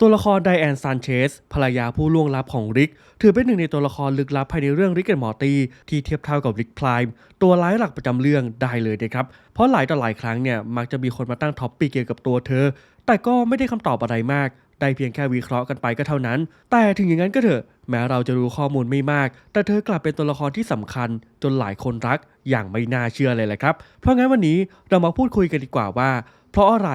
ตัวละครไดแอนซานเชสภรรยาผู้ล่วงลับของริก ถือเป็นหนึ่งในตัวละครลึกลับภายในเรื่องริกแอนมอร์ตี้ที่เทียบเท่ากับริกพลายม์ตัวร้ายหลักประจำเรื่องได้เลยนะครับ เพราะหลายต่อหลายครั้งเนี่ยมักจะมีคนมาตั้งท็อปปี้เกี่ยวกับตัวเธอ แต่ก็ไม่ได้คำตอบอะไรมาก ได้เพียงแค่วิเคราะห์กันไปก็เท่านั้น แต่ถึงอย่างนั้นก็เถอะ แม้เราจะรู้ข้อมูลไม่มาก แต่เธอกลับเป็นตัวละครที่สำคัญ จนหลายคนรักอย่างไม่น่าเชื่อเลยแหละครับ เพราะงั้นวันนี้เรามาพูดคุยกันดีกว่าว่า เพราะอะไร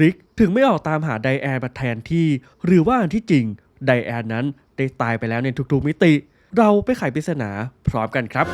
ริกถึงไม่ออกตามหาไดแอนมาแทนที่ หรือว่าอันที่จริงไดแอนนั้นได้ตายไปแล้วในทุกๆมิติ เราไปไขปริศนาพร้อมกันครับ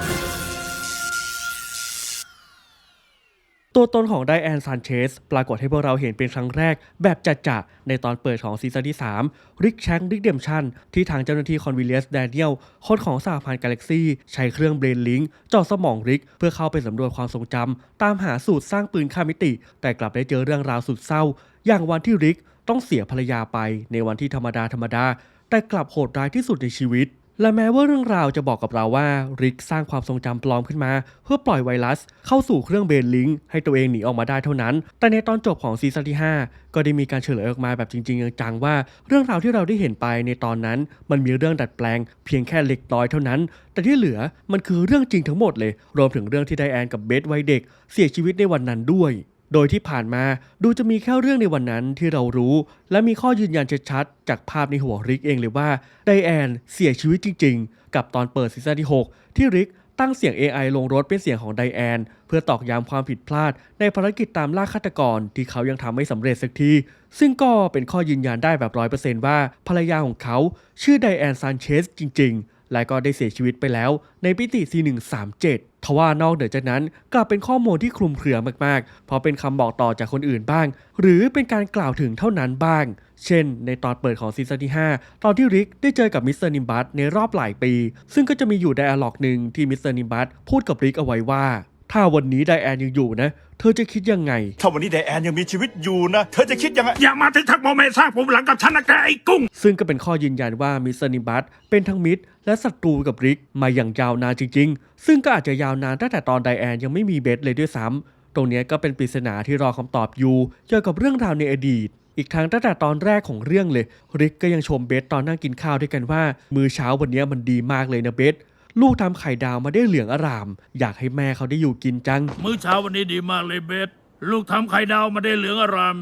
ตัวตนของไดแอนซานเชสปรากฏให้พวกเราเห็นเป็นครั้งแรก แบบจัดๆในตอนเปิดของซีซั่นที่ 3 ริกแชงริกเดมชันที่ทางเจ้าหน้าที่คอนวิเลียสแดเนียลคนของสหพันธ์กาแล็กซี่ ใช้เครื่องเบรนลิงเจาะสมองริก เพื่อเข้าไปสำรวจความทรงจำตามหาสูตรสร้างปืนข้ามมิติ แต่กลับได้เจอเรื่องราวสุดเศร้า อย่างวันที่ริกต้องเสียภรรยาไปในวันที่ธรรมดาธรรมดาแต่กลับโหดร้ายที่สุดในชีวิต และแม้ว่าเรื่องราวจะบอกกับเราว่าริกสร้างความทรงจำปลอมขึ้นมา เพื่อปล่อยไวรัส เข้าสู่เครื่องเบนลิงให้ตัวเองหนีออกมาได้เท่านั้น แต่ในตอนจบของซีซั่นที่ 5 ก็ได้มีการเฉลยออกมาแบบจริงๆจังๆว่า เรื่องราวที่เราได้เห็นไปในตอนนั้น มันมีเรื่องดัดแปลง เพียงแค่เล็กน้อยเท่านั้น แต่ที่เหลือมันคือเรื่องจริงทั้งหมดเลย รวมถึงเรื่องที่ไดแอนกับเบสวัยเด็ก เสียชีวิตในวันนั้นด้วย โดยที่ผ่านมาดูจะมีแค่เรื่องในวันนั้นที่เรารู้ และมีข้อยืนยันชัดๆจากภาพในหัวริกเองเลยว่าไดแอนเสียชีวิตจริงๆ กับตอนเปิดซีซั่นที่ 6 ที่ริกตั้งเสียง AI ลงรถเป็นเสียงของไดแอน เพื่อตอกย้ำความผิดพลาด ในภารกิจตามล่าฆาตกรที่เขายังทำไม่สำเร็จสักที ซึ่งก็เป็นข้อยืนยันได้แบบร้อยเปอร์เซนต์ว่าภรรยาของเขาชื่อไดแอนซานเชสจริง ๆ และก็ได้เสียชีวิตไปแล้วในปิติ C137 ทว่านอกเหนือจากนั้นกลับเป็นข้อมูลที่คลุมเครือมากๆ เพราะเป็นคำบอกต่อจากคนอื่นบ้าง หรือเป็นการกล่าวถึงเท่านั้นบ้าง เช่น ในตอนเปิดของซีซั่นที่ 5 ตอนที่ริกได้เจอกับมิสเตอร์นิมบัสในรอบหลายปี ซึ่งก็จะมีอยู่ไดอะล็อกหนึ่งที่มิสเตอร์นิมบัสพูดกับริกเอาไว้ว่า ถ้าวันนี้ไดแอนยังอยู่นะ เธอจะคิดยังไง ถ้าวันนี้ไดแอนยังมีชีวิตอยู่นะ เธอจะคิดยังไง อย่ามาถึงทักโมเมสร้างผมหลังกับฉันนะแกไอ้กุ้ง ซึ่งก็เป็นข้อยืนยันว่ามิสเตอร์นิมบัสเป็นทั้งมิตร และศัตรูกับริกมาอย่างยาวนานจริง ๆ ซึ่งก็อาจจะยาวนานตั้งแต่ตอนไดแอนยังไม่มีเบสเลยด้วยซ้ำตรงเนี้ยก็เป็นปริศนาที่รอคำตอบอยู่เกี่ยวกับเรื่องราวในอดีตอีกทั้งตั้งแต่ตอนแรกของเรื่องเลย ริกก็ยังชมเบสตอนนั่งกินข้าวด้วยกันว่า มือเช้าวันเนี้ยมันดีมากเลยนะเบส ลูกทำไข่ดาวมาได้เหลืองอร่าม อยากให้แม่เขาได้อยู่กินจัง มื้อเช้าวันนี้ดีมากเลยเบสลูกทำไข่ดาวมาได้เหลืองอาราม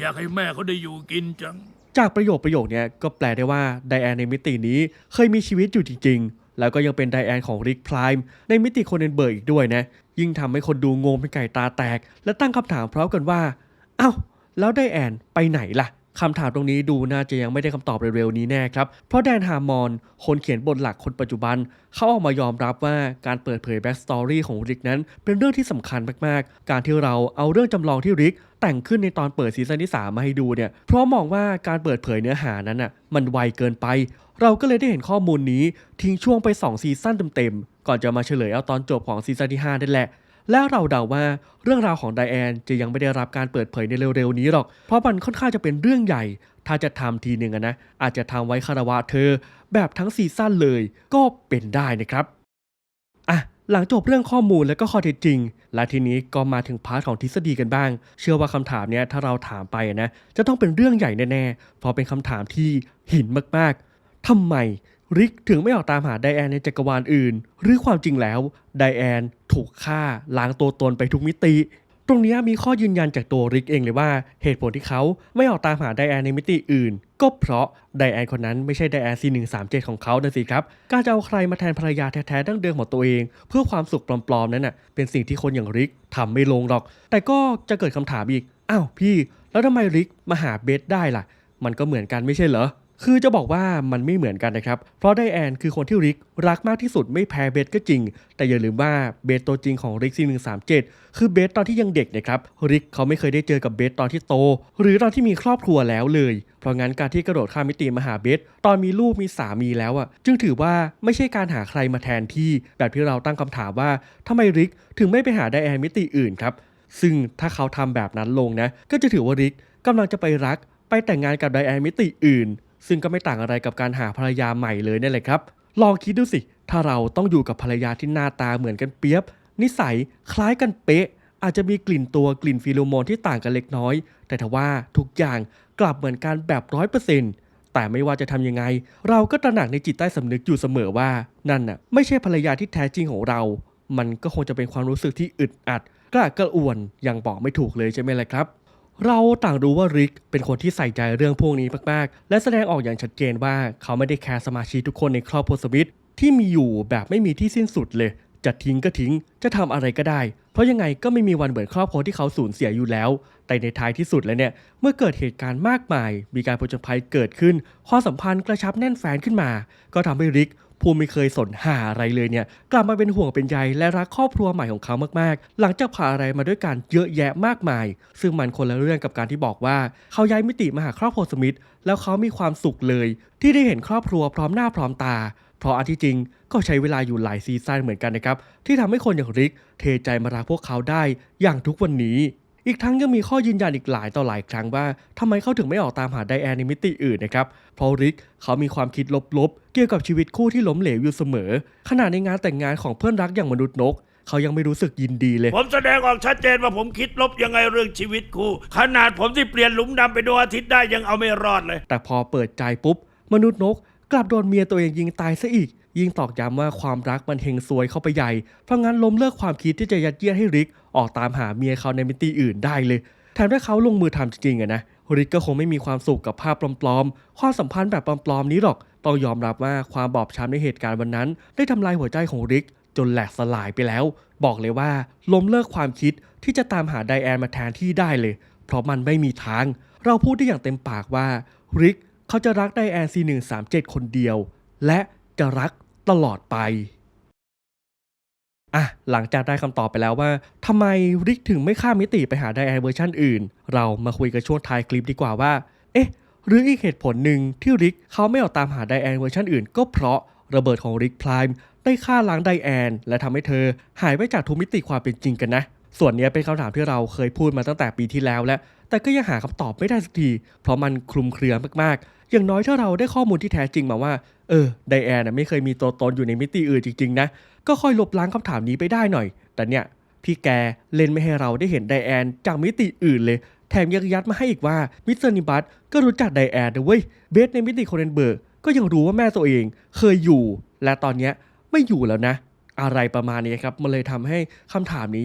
อยากให้แม่เขาได้อยู่กินจัง จากประโยคประโยคเนี้ยก็แปลได้ว่าไดแอนในมิตินี้เคยมีชีวิตอยู่จริงๆ แล้วก็ยังเป็นไดแอนของริกพลายม์ในมิติโคเนนเบิร์กอีกด้วยนะ ยิ่งทำให้คนดูงงเป็นไก่ตาแตก และตั้งคำถามพร้อมกันว่า เอ้า แล้วไดแอนไปไหนล่ะ คำถามตรงนี้ดูน่าจะยังไม่ได้คำตอบเร็วๆนี้แน่ครับ เพราะแดนฮาร์มอน คนเขียนบทหลักคนปัจจุบัน เขาออกมายอมรับว่าการเปิดเผยแบ็กสตอรี่ของริกนั้น เป็นเรื่องที่สำคัญมากๆ การที่เราเอาเรื่องจำลองที่ริกแต่งขึ้นในตอนเปิดซีซั่นที่ 3 มาให้ดูเนี่ย เพราะมองว่าการเปิดเผยเนื้อหานั้นอะมันไวเกินไป เราก็เลยได้เห็นข้อมูลนี้ทิ้งช่วงไป 2 ซีซั่นเต็มๆ ก่อนจะมาเฉลยเอาตอนจบของซีซั่นที่ 5 นั่นแหละ และเราเดาว่าเรื่องราวของไดแอนจะยังไม่ได้รับการเปิดเผยในเร็วๆนี้หรอก เพราะมันค่อนข้างจะเป็นเรื่องใหญ่ ถ้าจะทำทีหนึ่งนะ อาจจะทำไว้คารวะเธอ แบบทั้งซีซั่นเลยก็เป็นได้นะครับ อะ หลังจบเรื่องข้อมูลและก็ข้อเท็จจริง และทีนี้ก็มาถึงพาร์ทของทฤษฎีกันบ้าง เชื่อว่าคำถามเนี้ยถ้าเราถามไปนะ จะต้องเป็นเรื่องใหญ่แน่ๆ เพราะเป็นคำถามที่หินมากๆทำไม ริกถึงไม่ออกตามหาไดแอนในจักรวาลอื่น หรือความจริงแล้ว ไดแอนถูกฆ่าล้างตัวตนไปทุกมิติ ตรงนี้มีข้อยืนยันจากตัวริกเองเลยว่า เหตุผลที่เขาไม่ออกตามหาไดแอนในมิติอื่น ก็เพราะไดแอนคนนั้นไม่ใช่ไดแอน C137 ของเขานะสิครับ การจะเอาใครมาแทนภรรยาแท้ๆดั้งเดิมของตัวเอง เพื่อความสุขปลอมๆนั้นน่ะเป็นสิ่งที่คนอย่างริกทำไม่ลงหรอก แต่ก็จะเกิดคำถามอีกอ้าวพี่ แล้วทำไมริกมาหาเบสได้ล่ะ มันก็เหมือนกันไม่ใช่เหรอ คือจะบอกว่ามันไม่เหมือนกันนะครับ เพราะไดแอนคือคนที่ริกรักมากที่สุดไม่แพ้เบสก็จริง แต่อย่าลืมว่าเบสตัวจริงของริกซีหนึ่งสามเจ็ดคือเบสตอนที่ยังเด็กนะครับริกเขาไม่เคยได้เจอกับเบสตอนที่โต หรือตอนที่มีครอบครัวแล้วเลย เพราะงั้นการที่กระโดดข้ามมิติมาหาเบสตอนมีลูกมีสามีแล้วอะ จึงถือว่าไม่ใช่การหาใครมาแทนที่ แบบที่เราตั้งคำถามว่าทำไมริกถึงไม่ไปหาไดแอนมิติอื่นครับซึ่งถ้าเขาทำแบบนั้นลงนะก็จะถือว่าริกกำลังจะไปรักไปแต่งงานกับไดแอนมิติอื่น ซึ่งก็ไม่ต่างอะไรกับการหาภรรยาใหม่เลยนั่แหละครับ ลองคิดดูสิ ถ้าเราต้องอยู่กับภรรยาที่หน้าตาเหมือนกันเปียบ นิสัยคล้ายกันเป๊ะ อาจจะมีกลิ่นตัวกลิ่นฟีโรโมนที่ต่างกันเล็กน้อย แต่ทว่าทุกอย่างกลับเหมือนกันแบบร้อยเปอร์เซ็นต์แต่ไม่ว่าจะทำยังไง เราก็ตระหนักในจิตใต้สำนึกอยู่เสมอว่า นั่นน่ะไม่ใช่ภรรยาที่แท้จริงของเรา มันก็คงจะเป็นความรู้สึกที่อึดอัดกระอักกระอ่วนยังบอกไม่ถูกเลยใช่ไหมล่ะครับ เราต่างรู้ว่าริกเป็นคนที่ใส่ใจเรื่องพวกนี้มากๆ และแสดงออกอย่างชัดเจนว่าเขาไม่ได้แคร์สมาชิกทุกคนในครอบครัวสมิธที่มีอยู่แบบไม่มีที่สิ้นสุดเลย จะทิ้งก็ทิ้ง จะทำอะไรก็ได้ เพราะยังไงก็ไม่มีวันเหมือนครอบครัวที่เขาสูญเสียอยู่แล้ว แต่ในท้ายที่สุดแล้วเนี่ย เมื่อเกิดเหตุการณ์มากมาย มีการผจญภัยเกิดขึ้น ความสัมพันธ์กระชับแน่นแฟนขึ้นมา ก็ทำให้ริก ผู้ไม่เคยสนหาอะไรเลยเนี่ยกลับมาเป็นห่วงเป็นใยและรักครอบครัวใหม่ของเขามากๆ หลังจากผ่านอะไรมาด้วยกันเยอะแยะมากมาย ซึ่งมันคนละเรื่องกับการที่บอกว่า เขาย้ายมิติมาหาครอบครัวสมิธแล้วเขามีความสุขเลย ที่ได้เห็นครอบครัวพร้อมหน้าพร้อมตา เพราะอันที่จริงก็ใช้เวลาอยู่หลายซีซั่นเหมือนกันนะครับที่ทำให้คนอย่างริกเทใจมารักพวกเขาได้อย่างทุกวันนี้ อีกทั้งยังมีข้อยืนยันอีกหลายต่อหลายครั้งว่าทำไมเขาถึงไม่ออกตามหาไดแอนในมิติอื่นนะครับ เพราะริกเขามีความคิดลบๆ เกี่ยวกับชีวิตคู่ที่ล้มเหลวอยู่เสมอ ขณะในงานแต่งงานของเพื่อนรักอย่างมนุษย์นก เขายังไม่รู้สึกยินดีเลย ผมแสดงออกชัดเจนว่าผมคิดลบยังไงเรื่องชีวิตคู่ ขนาดผมที่เปลี่ยนหลุมดำไปดวงอาทิตย์ได้ยังเอาไม่รอดเลย แต่พอเปิดใจปุ๊บ มนุษย์นก กลับโดนเมียตัวเองยิงตายซะอีก ยิ่งตอกย้ำว่าความรักมันเฮงซวยเข้าไปใหญ่ เพราะงั้นล้มเลิกความคิดที่จะยัดเยียดให้ริก ออกตามหาเมียเขาในมิติอื่นได้เลย แถมถ้าเขาลงมือทำจริงๆอะนะริกก็คงไม่มีความสุขกับภาพปลอมๆ ความสัมพันธ์แบบปลอมๆ นี้หรอก ต้องยอมรับว่าความบอบช้ำในเหตุการณ์วันนั้น ได้ทำลายหัวใจของริก จนแหลกสลายไปแล้ว บอกเลยว่าล้มเลิกความคิดที่จะตามหาไดแอนมาแทนที่ได้เลย เพราะมันไม่มีทาง เราพูดได้อย่างเต็มปากว่าริกเขาจะรักไดแอน C137 คนเดียว และจะรักตลอดไป อะหลังจากได้คำตอบไปแล้วว่าทำไมริกถึงไม่ข้ามมิติไปหาไดแอนเวอร์ชันอื่น เรามาคุยกันช่วงท้ายคลิปดีกว่าว่า เอ๊ะ หรืออีกเหตุผลหนึ่งที่ริกเขาไม่ออกตามหาไดแอนเวอร์ชันอื่น ก็เพราะระเบิดของริกพลายได้ฆ่าล้างไดแอน และทำให้เธอหายไปจากทุกมิติความเป็นจริงกันนะ ส่วนนี้เป็นคำถามที่เราเคยพูดมาตั้งแต่ปีที่แล้วแล้ว แต่ก็ยังหาคำตอบไม่ได้สักที เพราะมันคลุมเครือมากๆ อย่างน้อยถ้าเราได้ข้อมูลที่แท้จริงมาว่า เออ ไดแอนไม่เคยมีตัวตนอยู่ในมิติอื่นจริงๆนะ ก็ค่อยลบล้างคำถามนี้ไปได้หน่อย แต่เนี่ย พี่แกเล่นไม่ให้เราได้เห็นไดแอนจากมิติอื่นเลย แถมยังยัดมาให้อีกว่า มิสเตอร์นิบัตก็รู้จักไดแอนนะเว้ย เบสในมิติโคเรนเบิร์กก็ยังรู้ว่าแม่ตัวเอง เคยอยู่ และตอนเนี้ยไม่อยู่แล้วนะ อะไรประมาณนี้ครับ มันเลยทำให้คำถามนี้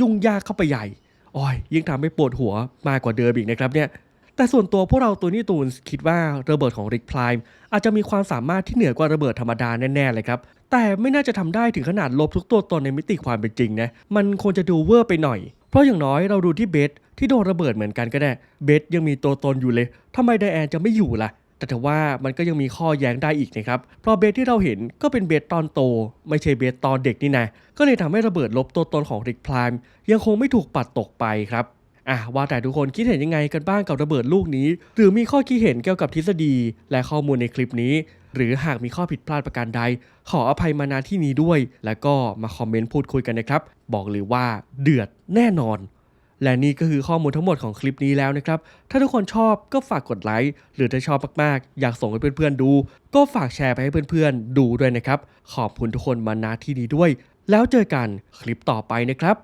ยุ่งยากเข้าไปใหญ่ โอ้ยยิ่งทำให้ปวดหัวมากกว่าเดิมอีกนะครับเนี่ยแต่ส่วนตัวพวกเราตัวนี้ตูนคิดว่าระเบิดของริกพลายอาจจะมีความสามารถที่เหนือกว่าระเบิดธรรมดาแน่ๆเลยครับ แต่ไม่น่าจะทำได้ถึงขนาดลบทุกตัวตนในมิติความเป็นจริงนะมันควรจะดูเวอร์ไปหน่อย เพราะอย่างน้อยเราดูที่เบสที่โดนระเบิดเหมือนกันก็ได้เบสยังมีตัวตนอยู่เลยทำไมไดแอนจะไม่อยู่ล่ะ แต่ถว่ามันก็ยังมีข้อแย้งได้อีกนะครับ เพราะเบสที่เราเห็นก็เป็นเบสตอนโต ไม่ใช่เบสตอนเด็กนี่นะ ก็เลยทำให้ระเบิดลบตัวตนของริกพลายยังคงไม่ถูกปัดตกไปครับอะว่าแต่ทุกคนคิดเห็นยังไงกันบ้างกับระเบิดลูกนี้ หรือมีข้อคิดเห็นเกี่ยวกับทฤษฎี และข้อมูลในคลิปนี้ หรือหากมีข้อผิดพลาดประการใด ขออภัยมาณที่นี้ด้วย แล้วก็มาคอมเมนต์พูดคุยกันนะครับ บอกเลยว่าเดือดแน่นอน และนี่ก็คือข้อมูลทั้งหมดของคลิปนี้แล้วนะครับ ถ้าทุกคนชอบก็ฝากกดไลค์ หรือถ้าชอบมากๆ อยากส่งให้เพื่อนๆดู ก็ฝากแชร์ไปให้เพื่อนๆดูด้วยนะครับ ขอบคุณทุกคนมาณที่นี้ด้วย แล้วเจอกันคลิปต่อไปนะครับ